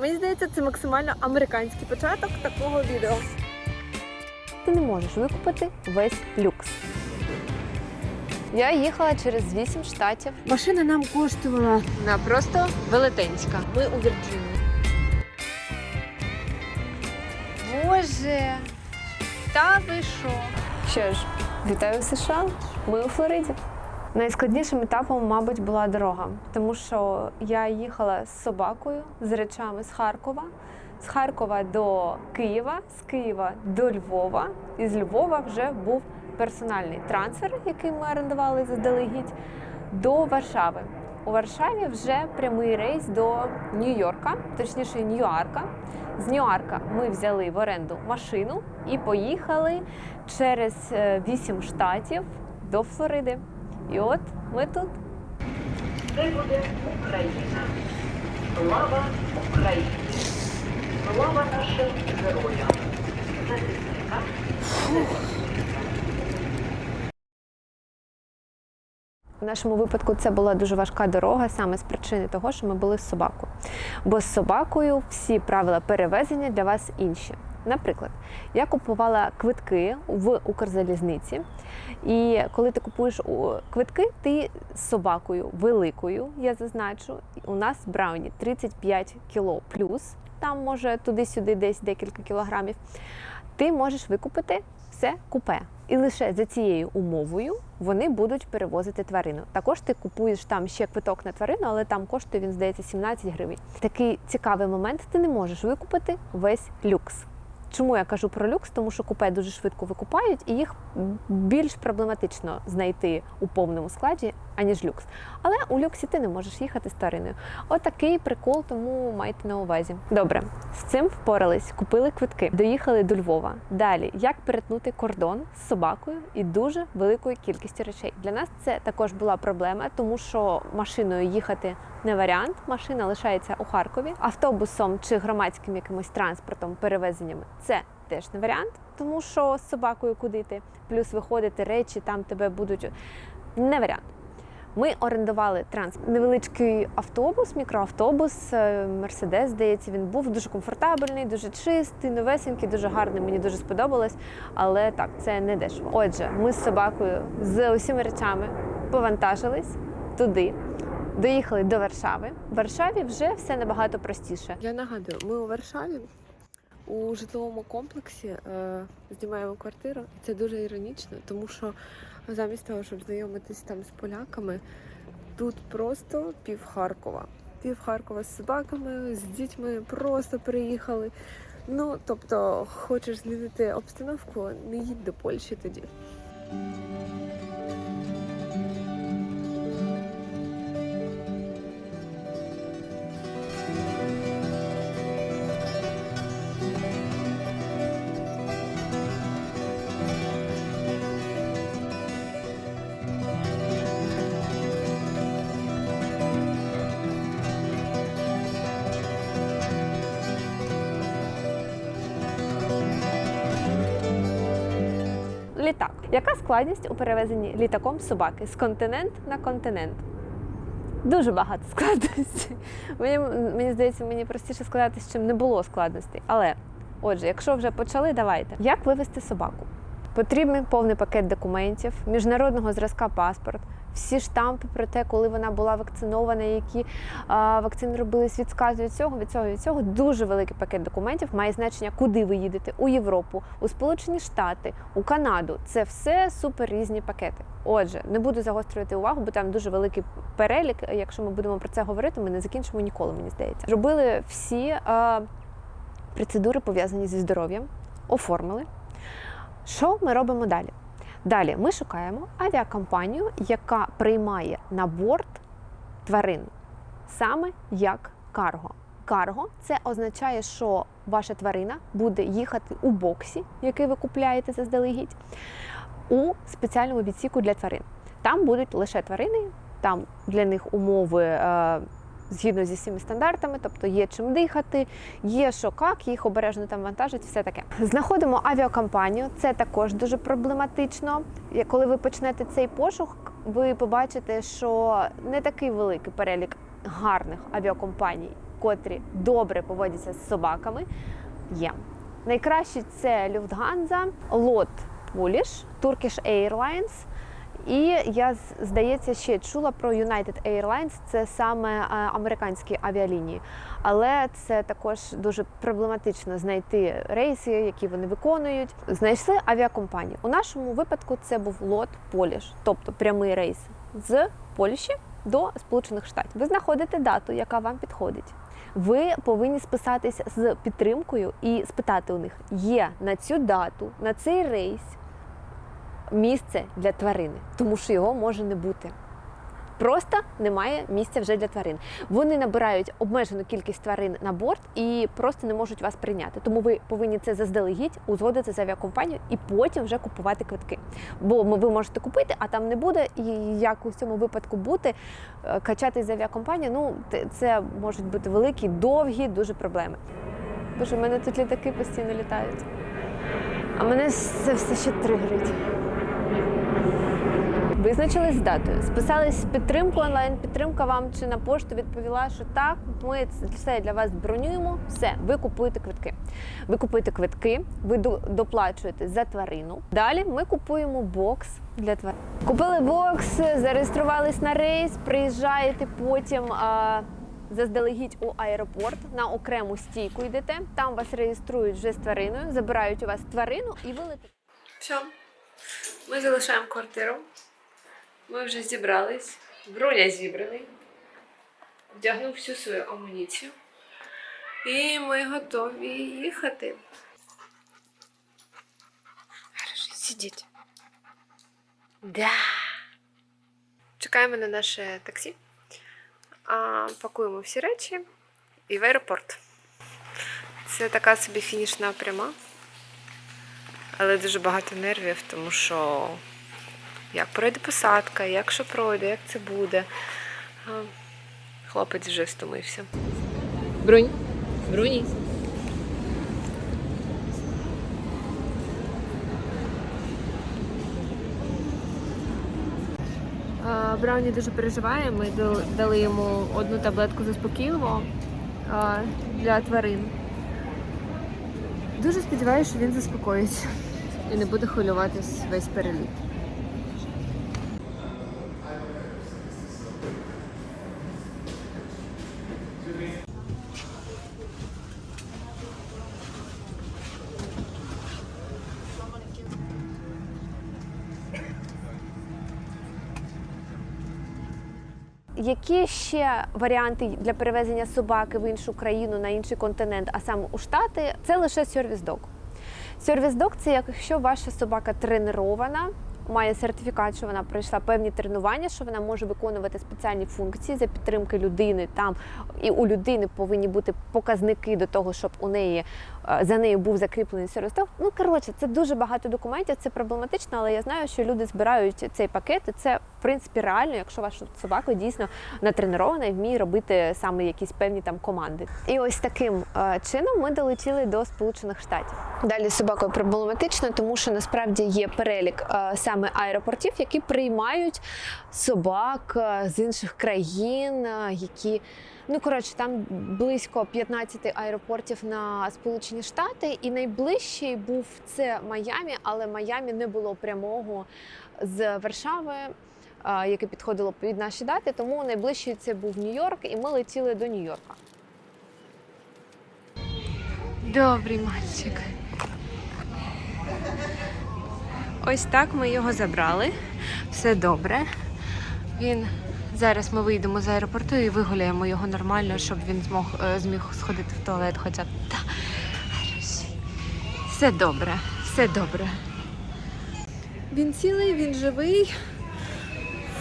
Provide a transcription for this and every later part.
Мені здається, це максимально американський початок такого відео. Ти не можеш викупити весь люкс. Я їхала через 8 штатів. Машина нам коштувала. Вона просто велетенська. Ми у Вірджинії. Боже, та ви що? Що ж, вітаю в США. Ми у Флориді. Найскладнішим етапом, мабуть, була дорога, тому що я їхала з собакою, з речами з Харкова, з Харкова до Києва, з Києва до Львова, і з Львова вже був персональний трансфер, який ми орендували заздалегідь, до Варшави. У Варшаві вже прямий рейс до Нью-Йорка, точніше Ньюарка. З Ньюарка ми взяли в оренду машину і поїхали через е, вісім штатів до Флориди. І от ми тут. Це буде Україна. Слава Україні! Слава нашим героям! Захисникам В нашому випадку це була дуже важка дорога саме з причини того, що ми були з собакою. Бо з собакою всі правила перевезення для вас інші. Наприклад, я купувала квитки в Укрзалізниці, і коли ти купуєш квитки, ти з собакою великою, я зазначу, у нас брауні 35 кіло плюс, там може туди-сюди десь декілька кілограмів. Ти можеш викупити все купе. І лише за цією умовою вони будуть перевозити тварину. Також ти купуєш там ще квиток на тварину, але там коштує він, здається, 17 гривень. Такий цікавий момент, ти не можеш викупити весь люкс. Чому я кажу про люкс? Тому що купе дуже швидко викупають, і їх більш проблематично знайти у повному складі, аніж люкс. Але у люксі ти не можеш їхати з твариною. Отакий прикол, тому майте на увазі. Добре, з цим впорались, купили квитки, доїхали до Львова. Далі, як перетнути кордон з собакою і дуже великою кількістю речей. Для нас це також була проблема, тому що машиною їхати не варіант. Машина лишається у Харкові. Автобусом чи громадським якимось транспортом, перевезеннями це теж не варіант, тому що з собакою куди йти, плюс виходити речі, там тебе будуть не варіант. Ми орендували транспорт. Невеличкий автобус, мікроавтобус, е, Мерседес, здається, він був дуже комфортабельний, дуже чистий, новесенький, дуже гарний. Мені дуже сподобалось. Але так, це не дешево. Отже, ми з собакою з усіма речами повантажились туди. Доїхали до Варшави. В Варшаві вже все набагато простіше. Я нагадую, ми у Варшаві у житловому комплексі е, знімаємо квартиру. Це дуже іронічно, тому що замість того, щоб знайомитись там з поляками, тут просто пів Харкова. Пів Харкова з собаками, з дітьми просто приїхали. Ну, тобто, хочеш змінити обстановку, не їдь до Польщі тоді. Яка складність у перевезенні літаком собаки з континент на континент? Дуже багато складностей. Мені, мені здається, мені простіше сказати, чим не було складностей. Але, отже, якщо вже почали, давайте. Як вивезти собаку? Потрібен повний пакет документів, міжнародного зразка паспорт, всі штампи про те, коли вона була вакцинована, які а, вакцини робились від сказу від цього, від цього, від цього. Дуже великий пакет документів має значення, куди ви їдете у Європу, у Сполучені Штати, у Канаду. Це все супер різні пакети. Отже, не буду загострювати увагу, бо там дуже великий перелік. Якщо ми будемо про це говорити, ми не закінчимо ніколи, мені здається. Зробили всі а, процедури пов'язані зі здоров'ям, оформили. Що ми робимо далі? Далі ми шукаємо авіакомпанію, яка приймає на борт тварин саме як карго. Карго це означає, що ваша тварина буде їхати у боксі, який ви купляєте заздалегідь, у спеціальному відсіку для тварин. Там будуть лише тварини, там для них умови. Згідно зі всіми стандартами, тобто є чим дихати, є що як, їх обережно там вантажить, все таке. Знаходимо авіакомпанію, це також дуже проблематично. Коли ви почнете цей пошук, ви побачите, що не такий великий перелік гарних авіакомпаній котрі добре поводяться з собаками, є. Найкращі це Люфтганза, Лот Polish, Turkish Airlines. І я здається ще чула про United Airlines, це саме е, американські авіалінії. Але це також дуже проблематично знайти рейси, які вони виконують. Знайшли авіакомпанії. У нашому випадку це був лот Поліш, тобто прямий рейс з Польщі до Сполучених Штатів. Ви знаходите дату, яка вам підходить. Ви повинні списатися з підтримкою і спитати у них, є на цю дату, на цей рейс місце для тварини, тому що його може не бути. Просто немає місця вже для тварин. Вони набирають обмежену кількість тварин на борт і просто не можуть вас прийняти. Тому ви повинні це заздалегідь узгодити з авіакомпанією і потім вже купувати квитки. Бо ви можете купити, а там не буде. І як у цьому випадку бути, е, качати з авіакомпанії, ну це можуть бути великі, довгі, дуже проблеми. Боже, в мене тут літаки постійно літають. А мене це все ще тригерить. Визначились з датою, списались підтримку, онлайн-підтримка вам чи на пошту відповіла, що так, ми все для вас бронюємо. Все, ви купуєте квитки. Ви купуєте квитки, ви доплачуєте за тварину. Далі ми купуємо бокс для тварин. Купили бокс, зареєструвались на рейс, приїжджаєте потім. А, Заздалегідь у аеропорт на окрему стійку йдете. Там вас реєструють вже з твариною, забирають у вас тварину і ви летите. Все, ми залишаємо квартиру. Ми вже зібрались. Бруня зібраний. Вдягнув всю свою амуніцію. І ми готові їхати. Хорошо, сидіть. Да. Чекаємо на наше таксі. А, пакуємо всі речі і в аеропорт. Це така собі фінішна пряма. Але дуже багато нервів, тому що як пройде посадка, як що пройде, як це буде. Хлопець вже стомився. Брунь. Бруні. Брауні дуже переживає. Ми дали йому одну таблетку заспокійливого для тварин. Дуже сподіваюся, що він заспокоїться і не буде хвилюватись весь переліт. Які ще варіанти для перевезення собаки в іншу країну на інший континент, а саме у Штати, це лише сервіс-дог. Сервіс-дог це якщо ваша собака тренована, має сертифікат, що вона пройшла певні тренування, що вона може виконувати спеціальні функції за підтримки людини. Там і у людини повинні бути показники до того, щоб у неї за нею був закріплений сервіс-дог. Ну коротше, це дуже багато документів, це проблематично, але я знаю, що люди збирають цей пакет, і це в принципі реально, якщо ваша собака дійсно натренована і вміє робити саме якісь певні там команди. І ось таким е, чином ми долетіли до Сполучених Штатів. Далі з собакою проблематично, тому що насправді є перелік е, саме аеропортів, які приймають собак е, з інших країн, е, які Ну, коротше, там близько 15 аеропортів на Сполучені Штати, і найближчий був це Майамі, але Майамі не було прямого з Варшави, яке підходило під наші дати. Тому найближчий це був Нью-Йорк, і ми летіли до Нью-Йорка. Добрий мальчик. Ось так ми його забрали. Все добре. Він зараз ми вийдемо з аеропорту і вигуляємо його нормально, щоб він змог е, зміг сходити в туалет хоча. Та. Все добре, все добре. Він цілий, він живий.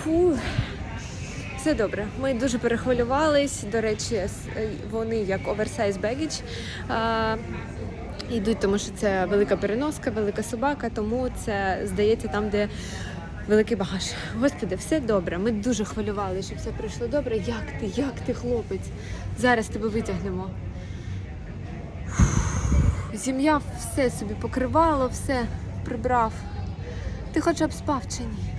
Фу. Все добре. Ми дуже перехвилювались. До речі, е, вони як оверсайз бегідж. Йдуть, тому що це велика переноска, велика собака, тому це здається там, де великий багаж. Господи, все добре. Ми дуже хвилювали, щоб все пройшло добре. Як ти, як ти, хлопець? Зараз тебе витягнемо. Зім'я все собі покривало, все прибрав. Ти хоча б спав чи ні?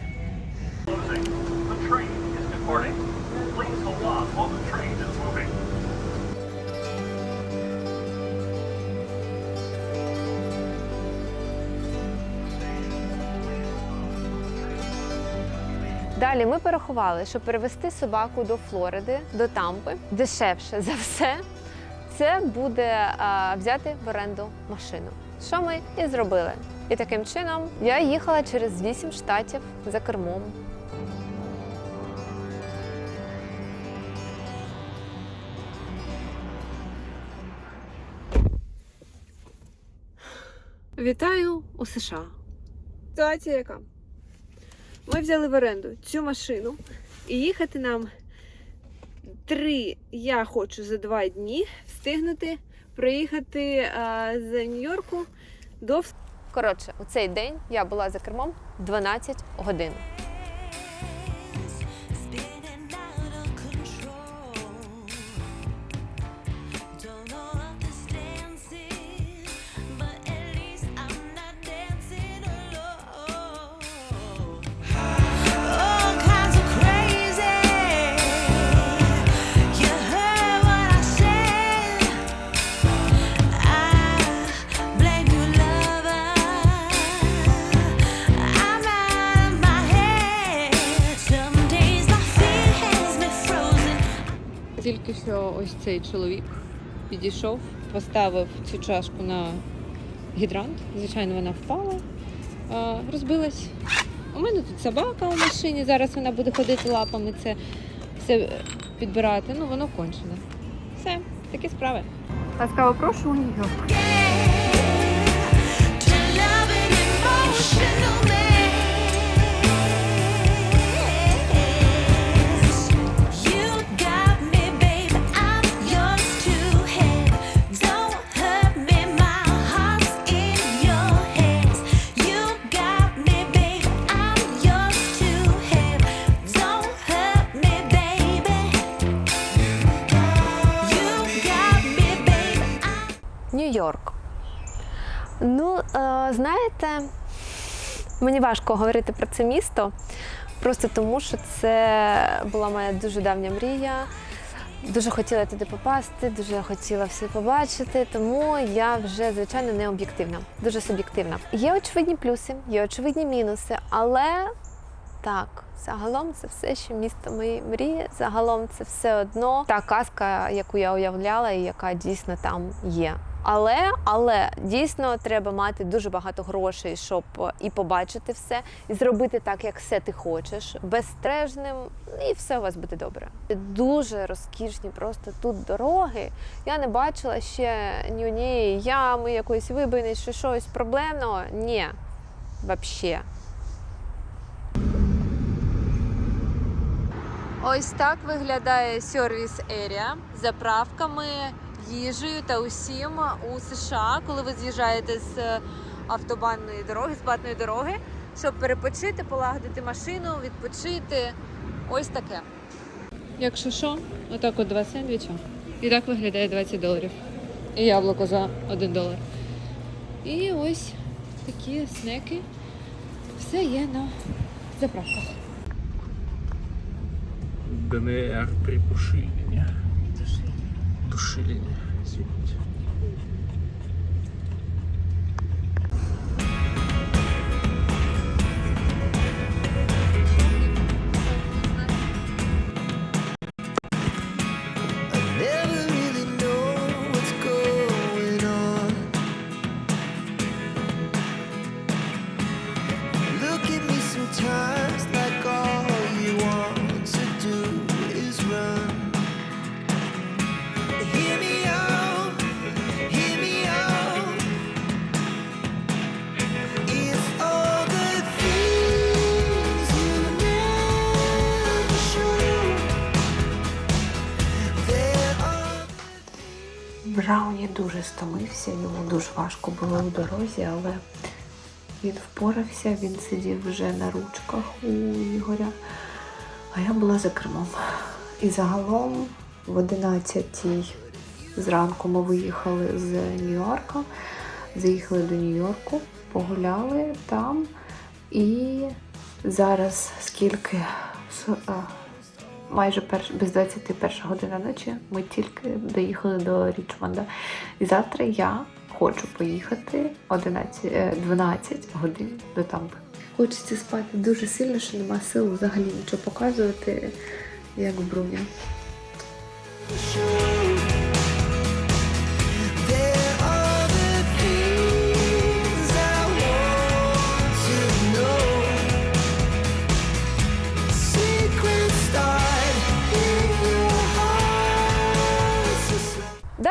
Далі ми порахували, що перевести собаку до Флориди, до Тампи дешевше за все. Це буде а, взяти в оренду машину. Що ми і зробили. І таким чином я їхала через 8 штатів за кермом. Вітаю у США. Ситуація яка? Ми взяли в оренду цю машину і їхати нам три, я хочу за два дні встигнути приїхати а, з Нью-Йорку до Коротше, у цей день я була за кермом 12 годин. Цей чоловік підійшов, поставив цю чашку на гідрант. Звичайно, вона впала, розбилась. У мене тут собака у машині. Зараз вона буде ходити лапами, це все підбирати. Ну, воно кончене. Все, такі справи. Ласкаво прошу у Нью-Йорк. Знаєте, мені важко говорити про це місто, просто тому що це була моя дуже давня мрія. Дуже хотіла туди попасти, дуже хотіла все побачити, тому я вже, звичайно, не об'єктивна, дуже суб'єктивна. Є очевидні плюси, є очевидні мінуси, але так, загалом це все ще місто моєї мрії. Загалом це все одно та казка, яку я уявляла і яка дійсно там є. Але, але дійсно треба мати дуже багато грошей, щоб і побачити все, і зробити так, як все ти хочеш, безстрежним, і все у вас буде добре. Дуже розкішні, просто тут дороги. Я не бачила ще ні однієї ями, якоїсь вибини, чи щось проблемного. Ні, взагалі. Ось так виглядає сервіс Ерія заправками, їжею та усім у США, коли ви з'їжджаєте з автобанної дороги, з платної дороги, щоб перепочити, полагодити машину, відпочити. Ось таке. Якщо що, отак от два сендвіча. І так виглядає 20 доларів. І яблуко за 1 долар. І ось такі снеки. Все є на заправках. ДНР припушили, не? Душили, не? Брауні дуже стомився, йому дуже важко було у дорозі, але він впорався, він сидів вже на ручках у Ігоря, а я була за кермом. І загалом в 11 зранку ми виїхали з Нью-Йорка, заїхали до Нью-Йорку, погуляли там. І зараз скільки майже перш, без 21 година ночі ми тільки доїхали до Річмонда. І завтра я хочу поїхати 11, е, 12 годин до Тампи. Хочеться спати дуже сильно, що нема сил взагалі нічого показувати, як в бруня.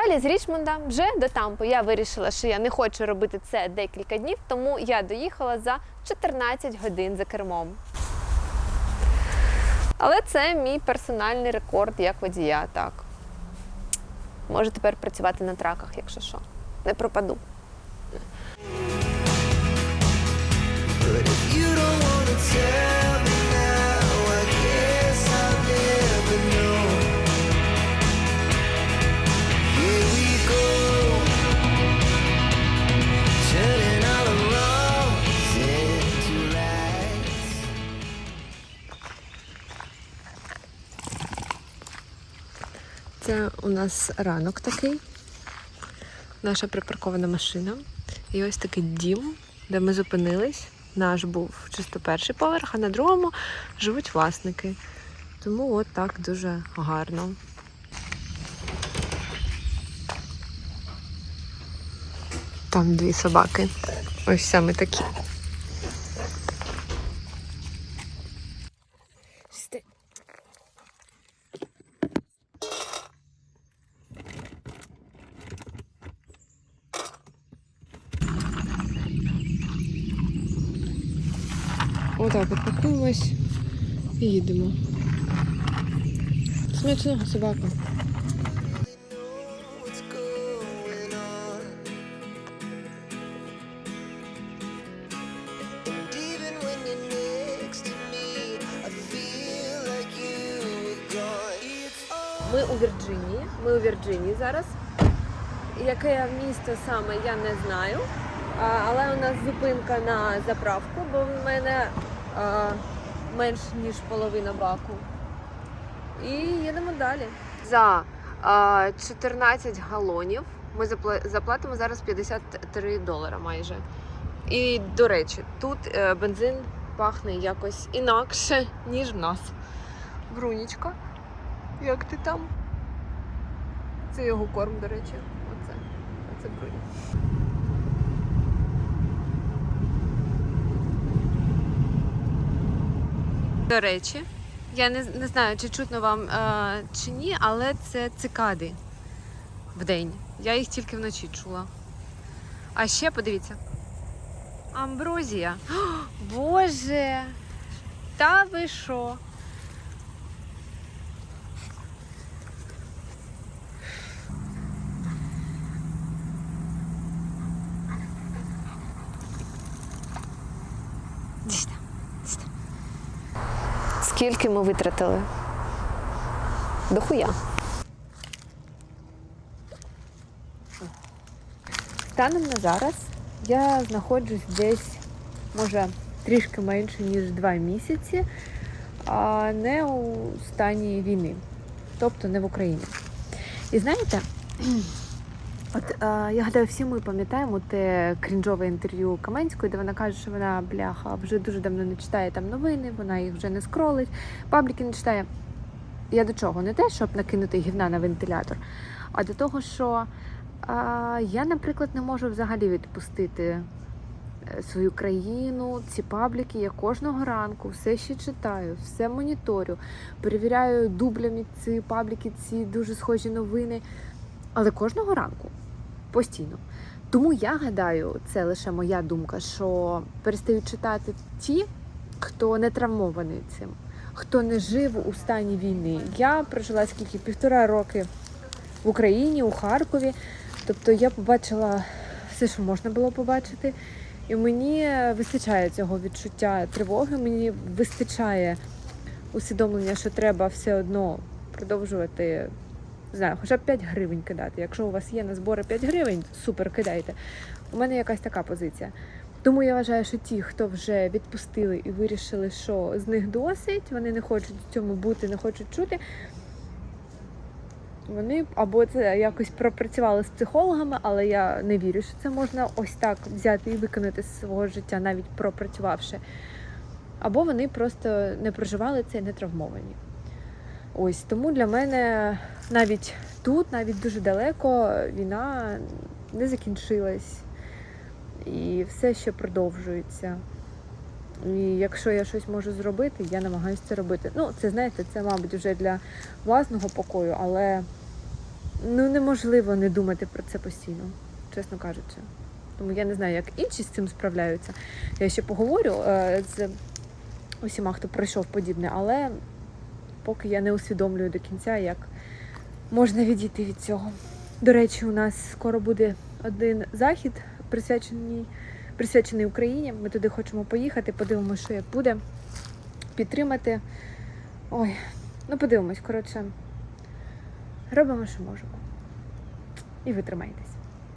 Далі з Річмонда вже до Тампу. Я вирішила, що я не хочу робити це декілька днів, тому я доїхала за 14 годин за кермом. Але це мій персональний рекорд як водія, так. Можу тепер працювати на траках, якщо що. Не пропаду. But if you don't wanna tell Це у нас ранок такий. Наша припаркована машина. І ось такий дім, де ми зупинились. Наш був чисто перший поверх, а на другому живуть власники. Тому от так дуже гарно. Там дві собаки. Ось саме такі. It's all Ми у Вірджинії. Ми у Вірджинії зараз. Яке місто саме я не знаю. Але у нас зупинка на заправку, бо в мене менш ніж половина баку. І їдемо далі. За а, 14 галонів ми заплатимо зараз 53 долара майже. І до речі, тут е, бензин пахне якось інакше, ніж в нас. Брунічка, як ти там? Це його корм, до речі. Оце. Оце бруні. До речі, я не, не знаю, чи чутно вам е, чи ні, але це цикади в день. Я їх тільки вночі чула. А ще подивіться. Амброзія. О, Боже! Та ви що? Скільки ми витратили? Дохуя. Станом на зараз я знаходжусь десь, може, трішки менше, ніж два місяці, а не у стані війни, тобто не в Україні. І знаєте, от е, я гадаю, всі ми пам'ятаємо те крінжове інтерв'ю Каменської, де вона каже, що вона бляха вже дуже давно не читає там новини, вона їх вже не скролить, пабліки не читає. Я до чого? Не те, щоб накинути гівна на вентилятор, а до того, що а, я, наприклад, не можу взагалі відпустити е, свою країну, ці пабліки. Я кожного ранку все ще читаю, все моніторю, перевіряю дублями ці пабліки, ці дуже схожі новини. Але кожного ранку постійно. Тому я гадаю, це лише моя думка, що перестають читати ті, хто не травмований цим, хто не жив у стані війни. Я прожила скільки півтора роки в Україні, у Харкові. Тобто я побачила все, що можна було побачити. І мені вистачає цього відчуття тривоги, мені вистачає усвідомлення, що треба все одно продовжувати, не знаю, хоча б 5 гривень кидати. Якщо у вас є на збори 5 гривень, супер, кидайте. У мене якась така позиція. Тому я вважаю, що ті, хто вже відпустили і вирішили, що з них досить, вони не хочуть в цьому бути, не хочуть чути. Вони або це якось пропрацювали з психологами, але я не вірю, що це можна ось так взяти і виконати з свого життя, навіть пропрацювавши. Або вони просто не проживали це і не травмовані. Ось тому для мене навіть тут, навіть дуже далеко, війна не закінчилась. І все ще продовжується. І якщо я щось можу зробити, я намагаюся це робити. Ну, це знаєте, це, мабуть, вже для власного покою, але ну, неможливо не думати про це постійно, чесно кажучи. Тому я не знаю, як інші з цим справляються. Я ще поговорю е, з усіма, хто пройшов подібне, але поки я не усвідомлюю до кінця, як можна відійти від цього. До речі, у нас скоро буде один захід, присвячений, присвячений Україні. Ми туди хочемо поїхати, подивимося, що як буде. Підтримати. Ой, ну подивимось, коротше. Робимо, що можемо. І ви тримайтесь.